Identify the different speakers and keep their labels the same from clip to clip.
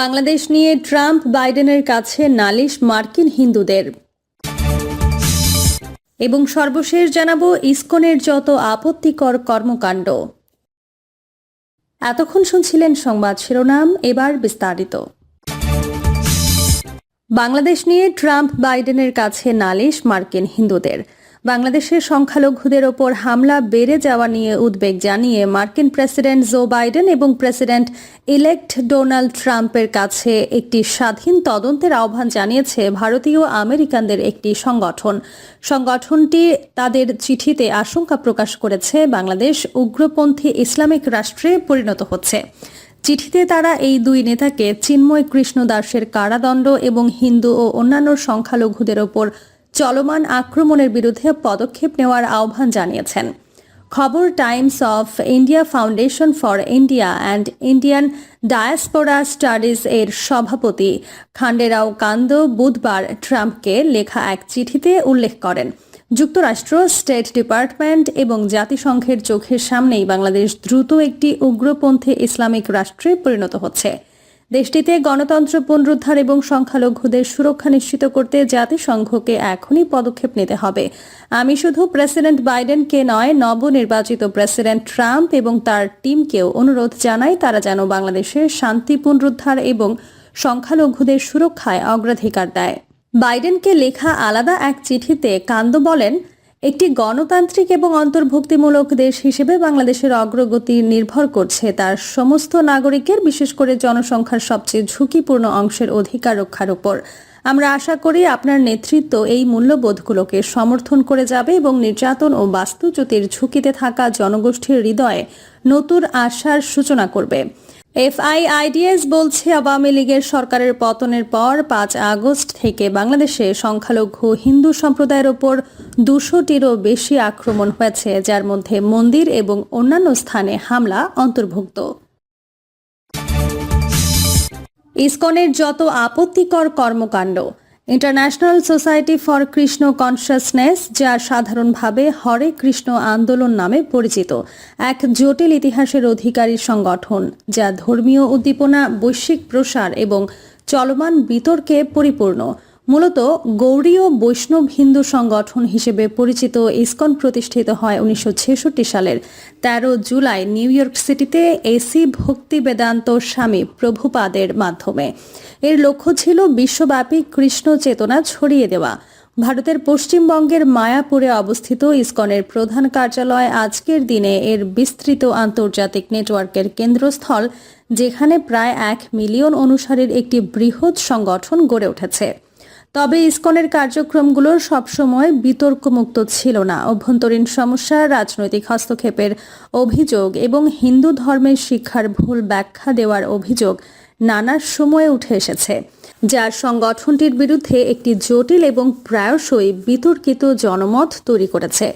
Speaker 1: বাংলাদেশ নিয়ে ট্রাম্প, বাইডেনের কাছে নালিশ মার্কিন হিন্দুদের। এবং সর্বশেষ জানাব ইসকনের যত আপত্তিকর কর্মকাণ্ড। এতক্ষণ শুনছিলেন সংবাদ শিরোনাম, এবার বিস্তারিত। বাংলাদেশ নিয়ে ট্রাম্প, বাইডেনের কাছে নালিশ মার্কিন হিন্দুদের। বাংলাদেশের সংখ্যালঘুদের ওপর হামলা বেড়ে যাওয়া নিয়ে উদ্বেগ জানিয়ে মার্কিন প্রেসিডেন্ট জো বাইডেন এবং প্রেসিডেন্ট ইলেক্ট ডোনাল্ড ট্রাম্পের কাছে একটি স্বাধীন তদন্তের আহ্বান জানিয়েছে ভারতীয় আমেরিকানদের একটি সংগঠন। সংগঠনটি তাদের চিঠিতে আশঙ্কা প্রকাশ করেছে, বাংলাদেশ উগ্রপন্থী ইসলামিক রাষ্ট্রে পরিণত হচ্ছে। চিঠিতে তারা এই দুই নেতাকে চিন্ময় কৃষ্ণ দাসের কারাদণ্ড এবং হিন্দু ও অন্যান্য সংখ্যালঘুদের ওপর চলমান আক্রমণের বিরুদ্ধে পদক্ষেপ নেওয়ার আহ্বান জানিয়েছেন। খবর Times of India Foundation for India and Indian Diaspora Studies এর সভাপতি খান্ডেরাও কান্দ বুধবার ট্রাম্পকে লেখা এক চিঠিতে উল্লেখ করেন। যুক্তরাষ্ট্র, স্টেট ডিপার্টমেন্ট এবং জাতিসংঘের চোখের সামনেই বাংলাদেশ দ্রুত একটি উগ্রপন্থী ইসলামিক রাষ্ট্রে পরিণত হচ্ছে। দেশটিতে গণতন্ত্র পুনরুদ্ধার এবং সংখ্যালঘুদের সুরক্ষা নিশ্চিত করতে জাতিসংঘকে এখনই পদক্ষেপ নিতে হবে। আমি শুধু প্রেসিডেন্ট বাইডেনকে নয়, নবনির্বাচিত প্রেসিডেন্ট ট্রাম্প এবং তার টিমকেও অনুরোধ জানাই, তারা যেন বাংলাদেশের শান্তি পুনরুদ্ধার এবং সংখ্যালঘুদের সুরক্ষায় অগ্রাধিকার দেয়। বাইডেনকে লেখা আলাদা এক চিঠিতে কান্দ বলেন একটি গণতান্ত্রিক এবং অন্তর্ভুক্তিমূলক দেশ হিসেবে বাংলাদেশের অগ্রগতি নির্ভর করছে। তার সমস্ত নাগরিকের, বিশেষ করে জনসংখ্যার সবচেয়ে ঝুঁকিপূর্ণ অংশের অধিকার রক্ষার উপর। আমরা আশা করি আপনার নেতৃত্ব এই মূল্যবোধগুলোকে সমর্থন করে যাবে এবং নির্যাতন ও বাস্তুচ্যুতির ঝুঁকিতে থাকা জনগোষ্ঠীর হৃদয়ে নতুন আশার সূচনা করবে। এফআইআইডিএস বলছে, আওয়ামী লীগের সরকারের পতনের পর পাঁচ আগস্ট থেকে বাংলাদেশে সংখ্যালঘু হিন্দু সম্প্রদায়ের ওপর দুশোটিরও বেশি আক্রমণ হয়েছে, যার মধ্যে মন্দির এবং অন্যান্য স্থানে হামলা অন্তর্ভুক্ত। ইসকনের যত আপত্তিকর কর্মকাণ্ড International Society for Krishna Consciousness যা সাধারণভাবে হরে কৃষ্ণ আন্দোলন নামে পরিচিত, এক জটিল ইতিহাসের অধিকারী সংগঠন, যা ধর্মীয় উদ্দীপনা, বৈশ্বিক প্রসার এবং চলমান বিতর্কে পরিপূর্ণ। মূলত গৌড়ীয় বৈষ্ণব হিন্দু সংগঠন হিসেবে পরিচিত ইসকন প্রতিষ্ঠিত হয় উনিশশো ছেষট্টি সালের তেরো জুলাই নিউ ইয়র্ক সিটিতে এসি ভক্তি বেদান্ত স্বামী প্রভুপাদের মাধ্যমে। এর লক্ষ্য ছিল বিশ্বব্যাপী কৃষ্ণ চেতনা ছড়িয়ে দেওয়া। ভারতের পশ্চিমবঙ্গের মায়াপুরে অবস্থিত ইসকনের প্রধান কার্যালয় আজকের দিনে এর বিস্তৃত আন্তর্জাতিক নেটওয়ার্কের কেন্দ্রস্থল, যেখানে প্রায় এক মিলিয়ন অনুসারীর একটি বৃহৎ সংগঠন গড়ে উঠেছে। তবে ইসকনের কার্যক্রমগুলো সবসময় বিতর্কমুক্ত ছিল না। অভ্যন্তরীণ সমস্যা, রাজনৈতিক হস্তক্ষেপের অভিযোগ এবং হিন্দু ধর্মের শিক্ষার ভুল ব্যাখ্যা দেওয়ার অভিযোগ নানা সময়ে উঠে এসেছে। যার সংগঠনটির বিরুদ্ধে একটি জটিল এবং প্রায়শই বিতর্কিত জনমত তৈরি করেছে।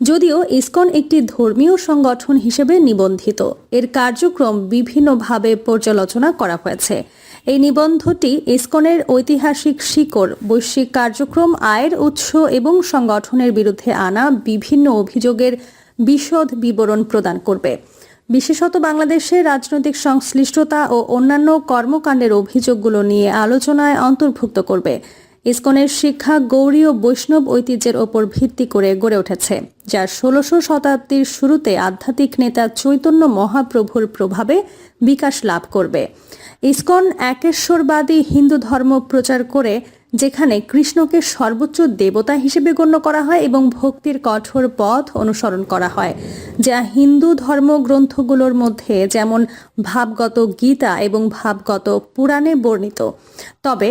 Speaker 1: যদিও ইসকন একটি ধর্মীয় সংগঠন হিসেবে নিবন্ধিত। এর কার্যক্রম বিভিন্নভাবে পর্যালোচনা করা হয়েছে। এই নিবন্ধটি ইসকনের ঐতিহাসিক শিকড়, বৈশ্বিক কার্যক্রম, আয়ের উৎস এবং সংগঠনের বিরুদ্ধে আনা বিভিন্ন অভিযোগের বিশদ বিবরণ প্রদান করবে। বিশেষত বাংলাদেশে রাজনৈতিক সংশ্লিষ্টতা ও অন্যান্য কর্মকাণ্ডের অভিযোগগুলো নিয়ে আলোচনায় অন্তর্ভুক্ত করবে। ইসকনের শিক্ষা, গৌরী ও বৈষ্ণব ঐতিহ্যের ওপর ভিত্তি করে গড়ে উঠেছে যা ষোলশো শতাব্দীর শুরুতে আধ্যাত্মিক নেতা চৈতন্য মহাপ্রভুর প্রভাবে বিকাশ লাভ করবে। ইসকন একেশ্বরবাদী হিন্দু ধর্ম প্রচার করে, যেখানে কৃষ্ণকে সর্বোচ্চ দেবতা হিসেবে গণ্য করা হয় এবং ভক্তির কঠোর পথ অনুসরণ করা হয়, যা হিন্দু ধর্মগ্রন্থগুলোর মধ্যে যেমন ভাবগত গীতা এবং ভাবগত পুরাণে বর্ণিত। তবে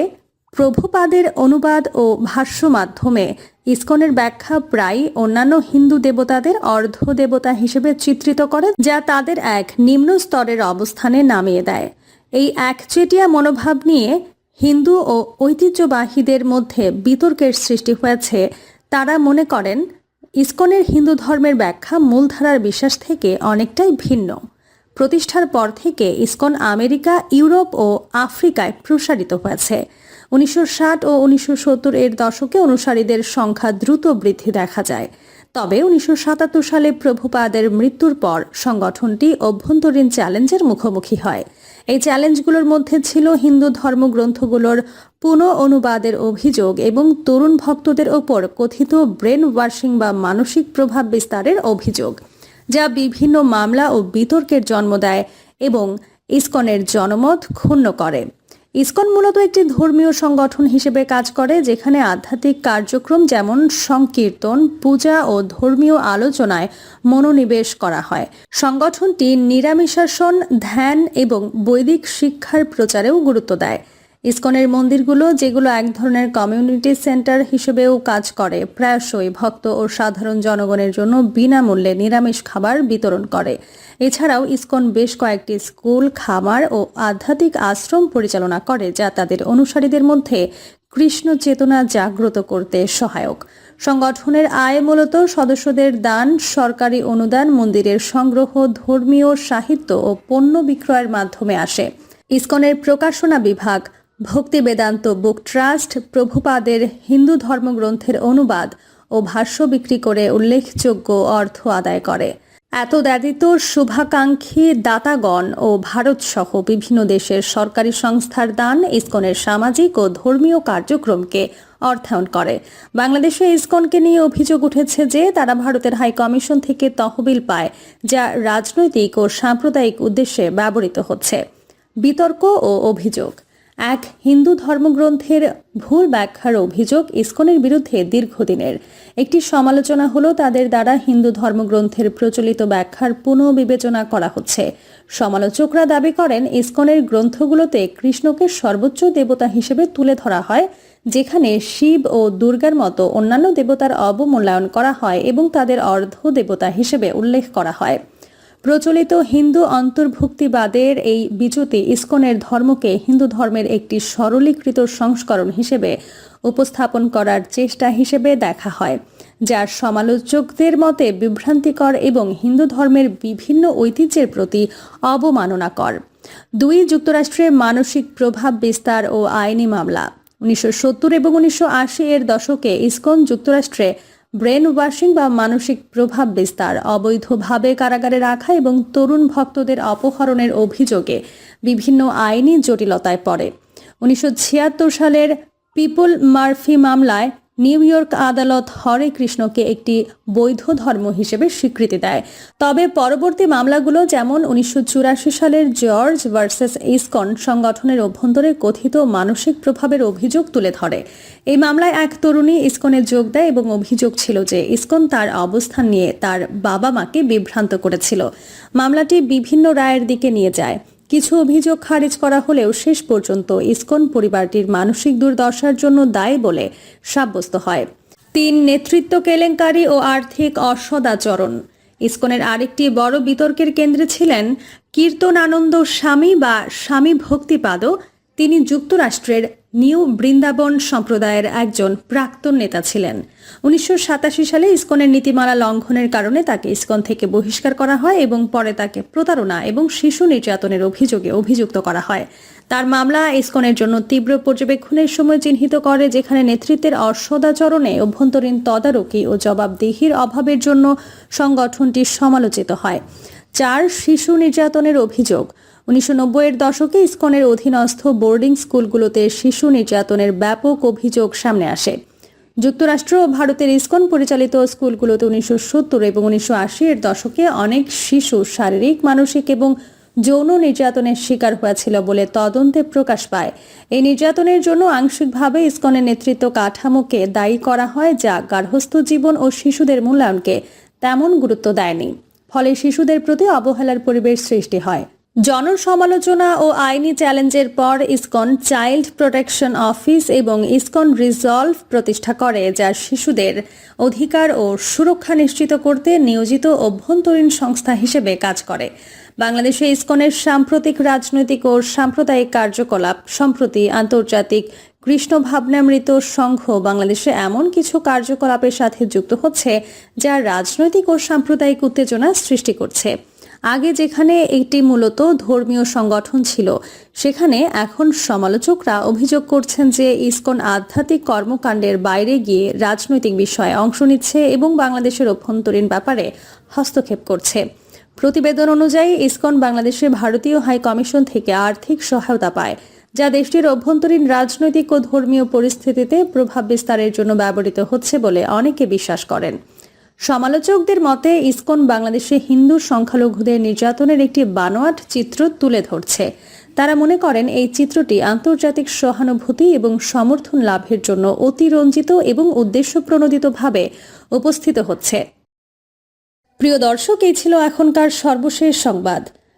Speaker 1: প্রভুপাদের অনুবাদ ও ভাষ্য মাধ্যমে ইসকনের ব্যাখ্যা প্রায় অন্যান্য হিন্দু দেবতাদের অর্ধ দেবতা হিসেবে চিত্রিত করে, যা তাদের এক নিম্ন স্তরের অবস্থানে নামিয়ে দেয়। এই একচেটিয়া মনোভাব নিয়ে হিন্দু ও ঐতিহ্যবাহীদের মধ্যে বিতর্কের সৃষ্টি হয়েছে। তারা মনে করেন, ইসকনের হিন্দু ধর্মের ব্যাখ্যা মূলধারার বিশ্বাস থেকে অনেকটাই ভিন্ন। প্রতিষ্ঠার পর থেকে ইসকন আমেরিকা, ইউরোপ ও আফ্রিকায় প্রসারিত হয়েছে। উনিশশো ষাট ও উনিশশো সত্তর এর দশকে অনুসারীদের সংখ্যা দ্রুত বৃদ্ধি দেখা যায়। তবে উনিশশো সাতাত্তর সালে প্রভুপাদের মৃত্যুর পর সংগঠনটি অভ্যন্তরীণ চ্যালেঞ্জের মুখোমুখি হয়। এই চ্যালেঞ্জগুলোর মধ্যে ছিল হিন্দু ধর্মগ্রন্থগুলোর পুনঃ অনুবাদের অভিযোগ এবং তরুণ ভক্তদের ওপর কথিত ব্রেন ওয়াশিং বা মানসিক প্রভাব বিস্তারের অভিযোগ, যা বিভিন্ন মামলা ও বিতর্কের জন্ম দেয় এবং ইসকনের জনমত ক্ষুণ্ণ করে। ইসকন মূলত একটি ধর্মীয় সংগঠন হিসেবে কাজ করে, যেখানে আধ্যাত্মিক কার্যক্রম যেমন সংকীর্তন, পূজা ও ধর্মীয় আলোচনায় মনোনিবেশ করা হয়। সংগঠনটি নিরামিষাসন, ধ্যান এবং বৈদিক শিক্ষার প্রচারেও গুরুত্ব দেয়। ইসকনের মন্দিরগুলো, যেগুলো এক ধরনের কমিউনিটি সেন্টার হিসেবেও কাজ করে, প্রায়শই ভক্ত ও সাধারণ জনগণের জন্য বিনামূল্যে নিরামিষ খাবার বিতরণ করে। এছাড়াও ইসকন বেশ কয়েকটি স্কুল, খামার ও আধ্যাত্মিক আশ্রম পরিচালনা করে, যা তাদের অনুসারীদের মধ্যে কৃষ্ণ চেতনা জাগ্রত করতে সহায়ক। সংগঠনের আয় মূলত সদস্যদের দান, সরকারি অনুদান, মন্দিরের সংগ্রহ, ধর্মীয় সাহিত্য ও পণ্য বিক্রয়ের মাধ্যমে আসে। ইসকনের প্রকাশনা বিভাগ ভক্তি বেদান্ত বুক ট্রাস্ট প্রভুপাদের হিন্দু ধর্মগ্রন্থের অনুবাদ ও ভাষ্য বিক্রি করে উল্লেখযোগ্য অর্থ আদায় করে। এত ব্যতীত শুভাকাঙ্ক্ষী দাতাগণ ও ভারত সহ বিভিন্ন দেশের সরকারি সংস্থার দান ইসকনের সামাজিক ও ধর্মীয় কার্যক্রমকে অর্থায়ন করে। বাংলাদেশে ইসকনকে নিয়ে অভিযোগ উঠেছে যে, তারা ভারতের হাই কমিশন থেকে তহবিল পায়, যা রাজনৈতিক ও সাম্প্রদায়িক উদ্দেশ্যে ব্যবহৃত হচ্ছে। বিতর্ক ও অভিযোগ এক হিন্দু ধর্মগ্রন্থের ভুল ব্যাখ্যার অভিযোগ ইসকনের বিরুদ্ধে দীর্ঘদিনের। একটি সমালোচনা হলো তাদের দ্বারা হিন্দু ধর্মগ্রন্থের প্রচলিত ব্যাখ্যার পুনঃবিবেচনা করা হচ্ছে। সমালোচকরা দাবি করেন ইসকনের গ্রন্থগুলোতে কৃষ্ণকে সর্বোচ্চ দেবতা হিসেবে তুলে ধরা হয়, যেখানে শিব ও দুর্গার মতো অন্যান্য দেবতার অবমূল্যায়ন করা হয় এবং তাদের অর্ধ দেবতা হিসেবে উল্লেখ করা হয়। প্রচলিত হিন্দু অন্তর্ভুক্তিবাদের এই বিচ্যুতি ইস্কনের ধর্মকে হিন্দু ধর্মের একটি সরলীকৃত সংস্করণ হিসেবে উপস্থাপন করার চেষ্টা হিসেবে দেখা হয়, যার সমালোচকদের মতে বিভ্রান্তিকর এবং হিন্দু ধর্মের বিভিন্ন ঐতিহ্যের প্রতি অবমাননাকর। দুই যুক্তরাষ্ট্রের মানসিক প্রভাব বিস্তার ও আইনি মামলা। উনিশশো সত্তর এবং উনিশশো আশি এর দশকে ইসকন যুক্তরাষ্ট্রে ব্রেন ওয়াশিং বা মানসিক প্রভাব বিস্তার, অবৈধভাবে কারাগারে রাখা এবং তরুণ ভক্তদের অপহরণের অভিযোগে বিভিন্ন আইনি জটিলতায় পড়ে। উনিশশো ছিয়াত্তর সালের পিপল মার্ফি মামলায় নিউ ইয়র্ক আদালত হরে কৃষ্ণকে একটি বৈধ ধর্ম হিসেবে স্বীকৃতি দেয়। তবে পরবর্তী মামলাগুলো যেমন উনিশশো চুরাশি সালের জর্জ ভার্সেস ইসকন সংগঠনের অভ্যন্তরে কথিত মানসিক প্রভাবের অভিযোগ তুলে ধরে। এই মামলায় এক তরুণী ইসকনে যোগ দেয় এবং অভিযোগ ছিল যে ইসকন তার অবস্থান নিয়ে তার বাবা মাকে বিভ্রান্ত করেছিল। মামলাটি বিভিন্ন রায়ের দিকে নিয়ে যায়। কিছু অভিযোগ খারিজ করা হলেও শেষ পর্যন্ত ইসকন পরিবারটির মানসিক দুর্দশার জন্য দায়ী বলে সাব্যস্ত হয়। তিন নেতৃত্ব কেলেঙ্কারি ও আর্থিক অসদাচরণ। ইসকনের আরেকটি বড় বিতর্কের কেন্দ্রে ছিলেন কীর্তন আনন্দ স্বামী বা স্বামী ভক্তিপাদ তিনি যুক্তরাষ্ট্রের নিউ বৃন্দাবন সম্প্রদায়ের একজন প্রাক্তন নেতা ছিলেন। উনিশশো সাতাশি সালে ইসকনের নীতিমালা লঙ্ঘনের কারণে তাকে ইসকন থেকে বহিষ্কার করা হয় এবং পরে তাকে প্রতারণা এবং শিশু নির্যাতনের অভিযোগে অভিযুক্ত করা হয়। তার মামলা ইসকনের জন্য তীব্র পর্যবেক্ষণের সময় চিহ্নিত করে, যেখানে নেতৃত্বের অসদাচরণে অভ্যন্তরীণ তদারকি ও জবাবদিহির অভাবের জন্য সংগঠনটি সমালোচিত হয়। চার শিশু নির্যাতনের অভিযোগ। উনিশশো নব্বইয়ের দশকে ইসকনের অধীনস্থ বোর্ডিং স্কুলগুলোতে শিশু নির্যাতনের ব্যাপক অভিযোগ সামনে আসে। যুক্তরাষ্ট্র ও ভারতের ইসকন পরিচালিত স্কুলগুলোতে উনিশশো সত্তর এবং উনিশশো আশি এর দশকে অনেক শিশু শারীরিক, মানসিক এবং যৌন নির্যাতনের শিকার হয়েছিল বলে তদন্তে প্রকাশ পায়। এই নির্যাতনের জন্য আংশিকভাবে ইসকনের নেতৃত্ব কাঠামোকে দায়ী করা হয়, যা গার্হস্থ্য জীবন ও শিশুদের মূল্যায়নকে তেমন গুরুত্ব দেয়নি। ফলে শিশুদের প্রতি অবহেলার পরিবেশ সৃষ্টি হয়। জনসমালোচনা ও আইনি চ্যালেঞ্জের পর ইসকন চাইল্ড প্রোটেকশন অফিস এবং ইসকন রিজলভ প্রতিষ্ঠা করে, যা শিশুদের অধিকার ও সুরক্ষা নিশ্চিত করতে নিয়োজিত অভ্যন্তরীণ সংস্থা হিসেবে কাজ করে। বাংলাদেশে ইসকনের সাম্প্রতিক রাজনৈতিক ও সাম্প্রদায়িক কার্যকলাপ, সম্প্রতি আন্তর্জাতিক কৃষ্ণ ভাবনামৃত সংঘ বাংলাদেশে এমন কিছু কার্যকলাপের সাথে যুক্ত হচ্ছে যা রাজনৈতিক ও সাম্প্রদায়িক উত্তেজনা সৃষ্টি করছে। আগে যেখানে একটি মূলত ধর্মীয় সংগঠন ছিল, সেখানে এখন সমালোচকরা অভিযোগ করছেন যে ইসকন আধ্যাত্মিক কর্মকাণ্ডের বাইরে গিয়ে রাজনৈতিক বিষয়ে অংশ নিচ্ছে এবং বাংলাদেশের অভ্যন্তরীণ ব্যাপারে হস্তক্ষেপ করছে। প্রতিবেদন অনুযায়ী, ইসকন বাংলাদেশে ভারতীয় হাই কমিশন থেকে আর্থিক সহায়তা পায়। যা দেশটির অভ্যন্তরীণ রাজনৈতিক ও ধর্মীয় পরিস্থিতিতে প্রভাব বিস্তারের জন্য ব্যবহৃত হচ্ছে বলে অনেকে বিশ্বাস করেন। সমালোচকদের মতে, ইসকন বাংলাদেশে হিন্দু সংখ্যালঘুদের নির্যাতনের একটি বানোয়াট চিত্র তুলে ধরছে। তারা মনে করেন, এই চিত্রটি আন্তর্জাতিক সহানুভূতি এবং সমর্থন লাভের জন্য অতিরঞ্জিত এবং উদ্দেশ্যপ্রণোদিতভাবে উপস্থিত হচ্ছে। প্রিয় দর্শক, এই ছিল এখনকার সর্বশেষ সংবাদ।